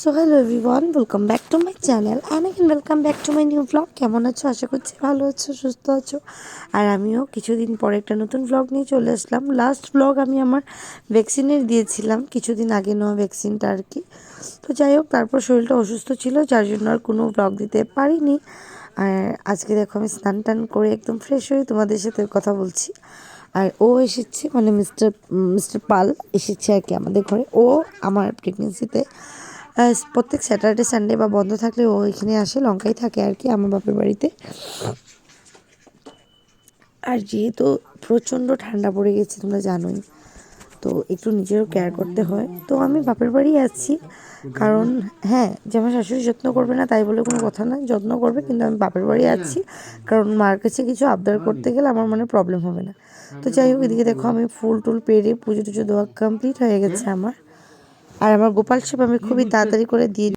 So hello everyone welcome back to my channel and again welcome back to my new blog কেমন আছো? আশা করছি ভালো আছো, সুস্থ আছো। আর আমিও কিছুদিন পরে একটা নতুন ব্লগ নিয়ে চলে আসলাম। লাস্ট ব্লগ আমি আমার ভ্যাকসিনের দিয়েছিলাম। কিছুদিন আগে নেওয়া ভ্যাকসিনটা আর কি। তো যাই হোক, তারপর শরীরটা অসুস্থ ছিল, যার জন্য আর কোনো ব্লগ দিতে পারিনি। আর আজকে দেখো, আমি স্নান টান করে একদম ফ্রেশ হয়ে তোমাদের সাথে কথা বলছি। আর ও এসেছে মানে মিস্টার মিস্টার পাল এসেছে আর কি আমাদের ঘরে। ও আমার প্রেগনেন্সিতে প্রত্যেক স্যাটারডে সানডে বা বন্ধ থাকলে ও এখানে আসে, লঙ্কাই থাকে আর কি আমার বাপের বাড়িতে। আর যেহেতু প্রচণ্ড ঠান্ডা পড়ে গেছে, তোমরা জানোই, তো একটু নিজেরও কেয়ার করতে হয়। তো আমি বাপের বাড়ি আছি, কারণ হ্যাঁ যে আমার শাশুড়ি যত্ন করবে না, তাই বলে কোনো কথা না, যত্ন করবে, কিন্তু আমি বাপের বাড়ি আছি, কারণ মার কাছে কিছু আবদার করতে গেলে আমার মনে প্রবলেম হবে না। তো যাই হোক, এদিকে দেখো আমি ফুল টুল পেরে পুজো টুজো দেওয়া কমপ্লিট হয়ে গেছে আমার। আর আমার গোপাল শিব আমি খুবই তাড়াতাড়ি করে দিয়ে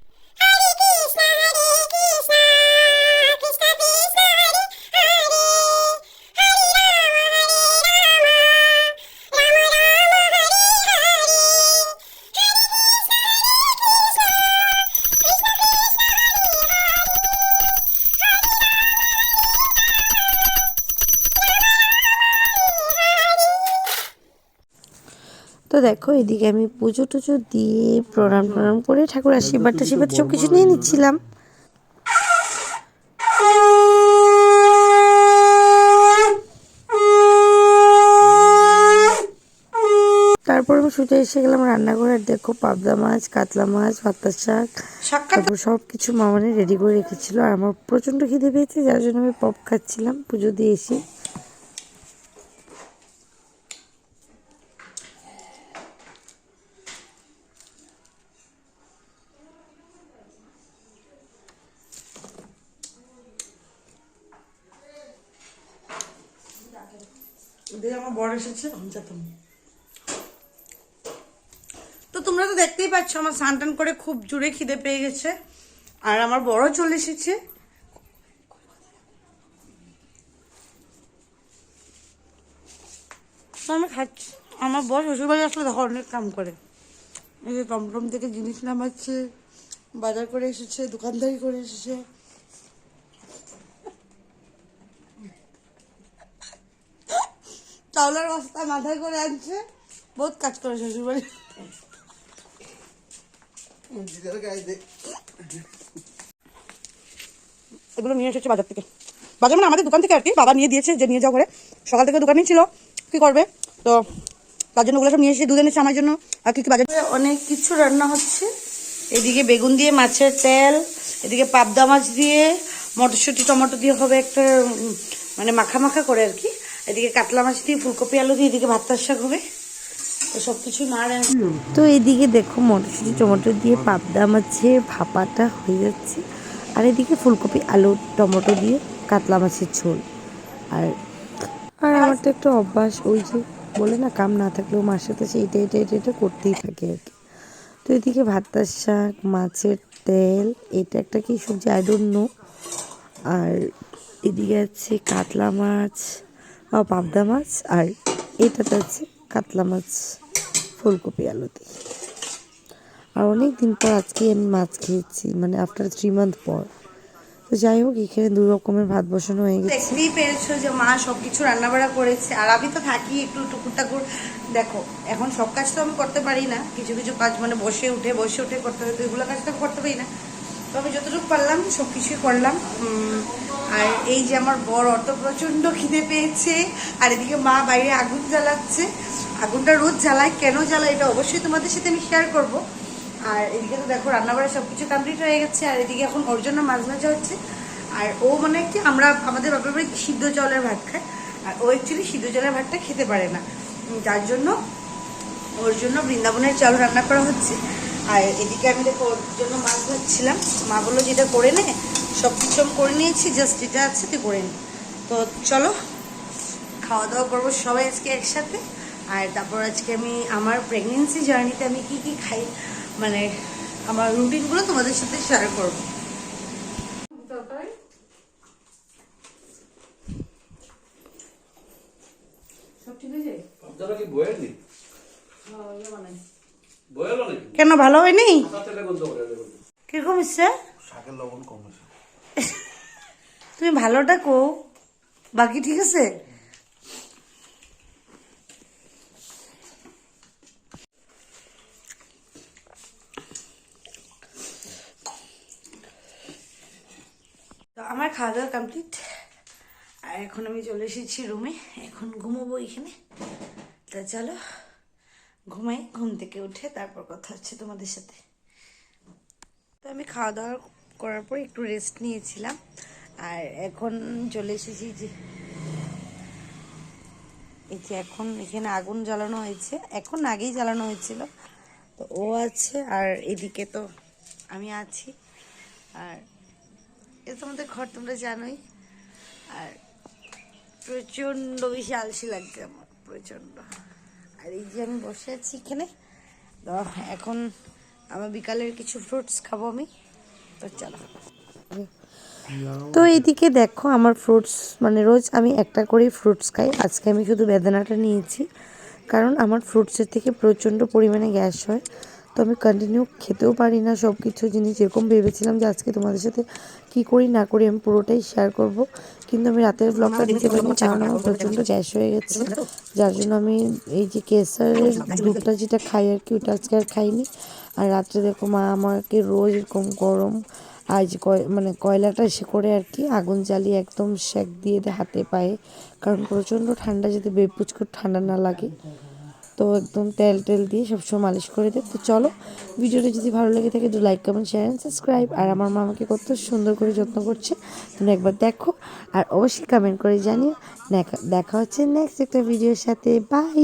দেখো এদিকে আমি পুজো টুজো দিয়ে প্রণাম প্রণাম করে ঠাকুর আশীর্বাদ টাশীর্বাদ সব কিছু নিয়ে নিচ্ছিলাম। তারপর আমি ছুটে এসে গেলাম রান্নাঘরে আর দেখো পাবদা মাছ কাতলা মাছ ভাত্তার শাক তারপর সব কিছু মামানে রেডি করে রেখেছিল আর আমার প্রচণ্ড খিদে পেয়েছে যার জন্য আমি পপ খাচ্ছিলাম পুজো দিয়ে এসে। দিয়ে আমার বর এসেছে, আমি তো তোমরা তো দেখতেই পাচ্ছ, আমার স্নান করে খুব জোরে খিদে পেয়ে গেছে। আর আমার বড় চলে এসেছে। আমি খাচ্ছি। আমার বর শ্বশুরবাড়ি আসলে দেখো অনেক কাম করে। এই যে টমটম থেকে জিনিস নামাচ্ছে, বাজার করে এসেছে, দোকানদারি করে এসেছে। চাউলের বস্তা মাথায় করে আনছে। বহুত কাজ করে শ্বশুরবাড়ি। এগুলো নিয়ে এসেছে বাজার থেকে। বাজার মানে আমাদের দোকান থেকে আর কি বাবা নিয়ে দিয়েছে যে নিয়ে যাও করে সকাল থেকে দোকানেই ছিল কি করবে? তো তার জন্য ওগুলো সব নিয়ে এসে দুধ এনেছে আমার জন্য। আর কি কি বাজার অনেক কিছু রান্না হচ্ছে। এদিকে বেগুন দিয়ে মাছের তেল এদিকে পাবদা মাছ দিয়ে মটরশুঁটি টমেটো দিয়ে হবে একটা মানে মাখা মাখা করে আর কি। এদিকে কাতলা মাছ দিয়ে ফুলকপি, আলু দিয়ে এদিকে ভাতটার শাক হবে। তো সব তো এদিকে দেখো মটরশুঁটি টমেটো দিয়ে পাবদা মাছের ভাপাটা হয়ে যাচ্ছে। আর এদিকে ফুলকপি, আলু, টমেটো দিয়ে কাতলা মাছের ঝোল। আর আর আমার তো একটু অভ্যাস, ওই যে বলে না, কাম না থাকলেও মার সাথে সে এটা এটা এটা এটা করতেই থাকে আর কি। তো এদিকে ভাতার শাক, মাছের তেল, এটা একটা কি সবজি? আই ডোন্ট নো আর এদিকে আছে কাতলা মাছ। পাবদা মাছ আর এটাতে আছে কাতলা মাছ, ফুলকপি, আলু দিয়ে। আর অনেক দিন পর আজকে আমি মাছ খেয়েছি মানে আফটার থ্রি মান্থ পর। তো যাই হোক, এখানে দু রকমের ভাত বসানো হয়ে গেছে। দেখতেই পেরেছ যে মা সবকিছু রান্নাবাড়া করেছে, আর আমি তো থাকি একটু টুকুর টাকুর দেখো, এখন সব কাজ তো আমি করতে পারি না। কিছু কিছু কাজ মানে বসে উঠে বসে উঠে করতে হয় তো এগুলো কাজ তো করতে পারি না। তো আমি যতটুকু পারলাম সব কিছুই করলাম আর এই যে আমার বড় অত প্রচণ্ড খিদে পেয়েছে, আর এদিকে মা বাইরে আগুন জ্বালাচ্ছে। আগুনটা রোজ জ্বালায়। কেন জ্বালায় এটা অবশ্যই তোমাদের সাথে আমি শেয়ার করব। আর এদিকে তো দেখো, রান্নাবাড়া সব কিছু কমপ্লিট হয়ে গেছে, আর এদিকে এখন ওর জন্য মাছ ভাজা হচ্ছে। আর ও মানে কি, আমরা, আমাদের বাপের বাড়ি সিদ্ধ জলের ভাত খায়। আর ও অ্যাকচুয়ালি সিদ্ধ জলের ভাতটা খেতে পারে না। যার জন্য ওর জন্য বৃন্দাবনের চাল রান্না করা হচ্ছে। আর এদিকে আমি দেখো ওর জন্য মাছ ভাজছিলাম। মা বলল যেটা করে নে সব কিছু আমি করে নিয়েছি জাস্ট যেটা আছে তুই করে নে। তো চলো খাওয়া দাওয়া করব সবাই আজকে একসাথে। আর তারপর আজকে আমি আমার প্রেগনেন্সি জার্নিতে আমি কি কি খাই মানে আমার রুটিনগুলো তোমাদের সাথে শেয়ার করব। সব ঠিক আছে আপনারা কি বয়ের নি? বয়ের নাকি কেন ভালো হয়নি? কীরকম হয়েছে তুমি ভালোটা কো বাকি ঠিক আছে? তো আমার খাওয়া দাওয়া কমপ্লিট আর এখন আমি চলে এসেছি রুমে এখন ঘুমোবো এখানে। তা চলো। ঘুমাই, ঘুম থেকে উঠে তারপর কথা হচ্ছে তোমাদের সাথে। তো আমি খাওয়া দাওয়া করার পর একটু রেস্ট নিয়েছিলাম। আর এখন চলে এসেছি যে, এই যে এখন এখানে আগুন জ্বালানো হয়েছে। এখন আগেই জ্বালানো হয়েছিল। তো ও আছে আর এদিকে তো আমি আছি। আর এ তোমাদের ঘর তোমরা জানোই। আর প্রচণ্ড বেশি আলসি লাগছে আমার, প্রচণ্ড। আর এই যে আমি বসে আছি এখানে, তো এখন আমার বিকালের কিছু ফ্রুটস খাব আমি, তো চলো। তো এইদিকে দেখো আমার ফ্রুটস মানে রোজ আমি একটা করেই ফ্রুটস খাই। আজকে আমি শুধু বেদানাটা নিয়েছি, কারণ আমার ফ্রুটসের থেকে প্রচণ্ড পরিমাণে গ্যাস হয়। তো আমি কন্টিনিউ খেতেও পারি না সব কিছু জিনিস। এরকম ভেবেছিলাম যে আজকে তোমাদের সাথে কি করি না করি আমি পুরোটাই শেয়ার করব। কিন্তু আমি রাতের ব্লগটা দিতে পারিনি কারণ আমার প্রচণ্ড গ্যাস হয়ে গেছে। যার জন্য আমি এই যে কেসারের দুধটা যেটা খাই আর কি ওটা আজকে আর খাইনি। আর রাত্রে দেখো মা আমাকে রোজ এরকম গরম আজ কয় মানে কয়লাটা এসে করে আর কি আগুন জ্বালিয়ে একদম সেক দিয়ে দেয় হাতে পায়ে কারণ প্রচণ্ড ঠান্ডা যাতে বেপুচ করে ঠান্ডা না লাগে। তো একদম তেল টেল দিয়ে সবসময় মালিশ করে দেয় তো চলো, ভিডিওটা যদি ভালো লেগে থাকে তো like comment share and subscribe আর আমার মামাকে কত সুন্দর করে যত্ন করছে তুমি একবার দেখো। আর অবশ্যই কমেন্ট করে জানিও। দেখা দেখা হচ্ছে নেক্সট একটা ভিডিওর সাথে। বাই